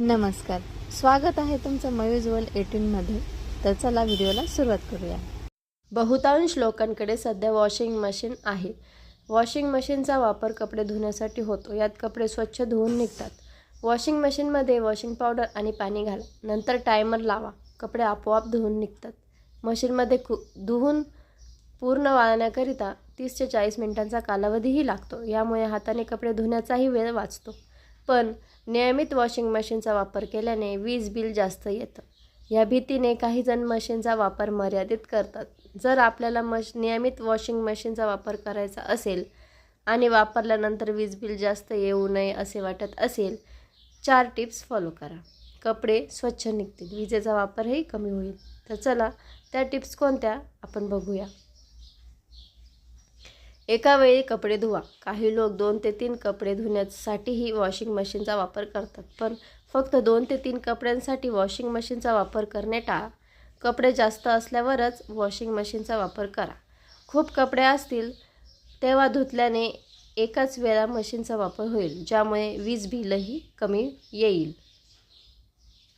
नमस्कार. स्वागत आहे तुमचं मयुज्वल एटीनमध्ये. तर चला व्हिडिओला सुरुवात करूया. बहुतांश लोकांकडे सध्या वॉशिंग मशीन आहे. वॉशिंग मशीनचा वापर कपडे धुण्यासाठी होतो. यात कपडे स्वच्छ धुवून निघतात. वॉशिंग मशीनमध्ये वॉशिंग पावडर आणि पाणी घाला. नंतर टायमर लावा. कपडे आपोआप धुवून निघतात. मशीनमध्ये कु धुवून पूर्ण वाळण्याकरिता तीस ते चाळीस मिनिटांचा कालावधीही लागतो. यामुळे हाताने कपडे धुण्याचाही वेळ वाचतो. पण नियमित वॉशिंग मशीनचा वापर केल्याने वीज बिल जास्त येतं. या भीतीने काही जण मशीनचा वापर मर्यादित करतात. जर आपल्याला मश नियमित वॉशिंग मशीनचा वापर करायचा असेल आणि वापरल्यानंतर वीज बिल जास्त येऊ नये असे वाटत असेल चार टिप्स फॉलो करा. कपडे स्वच्छ निघतील. विजेचा वापरही कमी होईल. तर चला त्या टिप्स कोणत्या? आपण बघूया. एका वेळी कपडे धुवा. काही लोक दोन ते तीन कपडे धुण्यासाठीही वॉशिंग मशीनचा वापर करतात पण फक्त दोन ते तीन कपड्यांसाठी वॉशिंग मशीनचा वापर करणे टाळा. कपडे जास्त असल्यावरच वॉशिंग मशीनचा वापर करा. खूप कपडे असतील तेव्हा धुतल्याने एकाच वेळा मशीनचा वापर होईल ज्यामुळे वीज बिलही कमी येईल.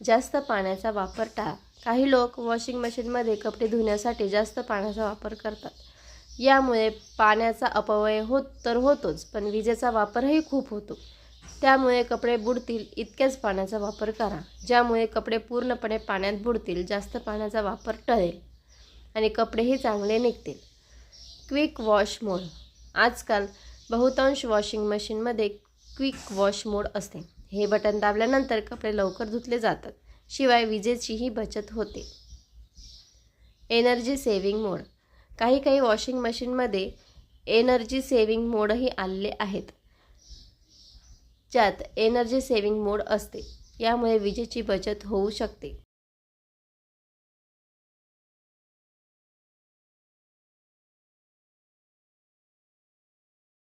जास्त पाण्याचा वापर टाळा. काही लोक वॉशिंग मशीनमध्ये कपडे धुण्यासाठी जास्त पाण्याचा वापर करतात. यामुळे पाण्याचा अपव्यय होत तर होतोच पण विजेचा वापरही खूप होतो. त्यामुळे कपडे बुडतील इतक्याच पाण्याचा वापर करा ज्यामुळे कपडे पूर्णपणे पाण्यात बुडतील जास्त पाण्याचा वापर टळेल आणि कपडेही चांगले निघतील. Quick wash mode. आजकाल बहुतांश वॉशिंग मशीनमध्ये क्विक वॉश मोड असते. हे बटन दाबल्यानंतर कपडे लवकर धुतले जातात शिवाय विजेचीही बचत होते. Energy saving mode. काही काही वॉशिंग मशीनमध्ये एनर्जी सेव्हिंग मोडही आलेले आहेत. ज्यात एनर्जी सेव्हिंग मोड असते. यामुळे विजेची बचत होऊ शकते.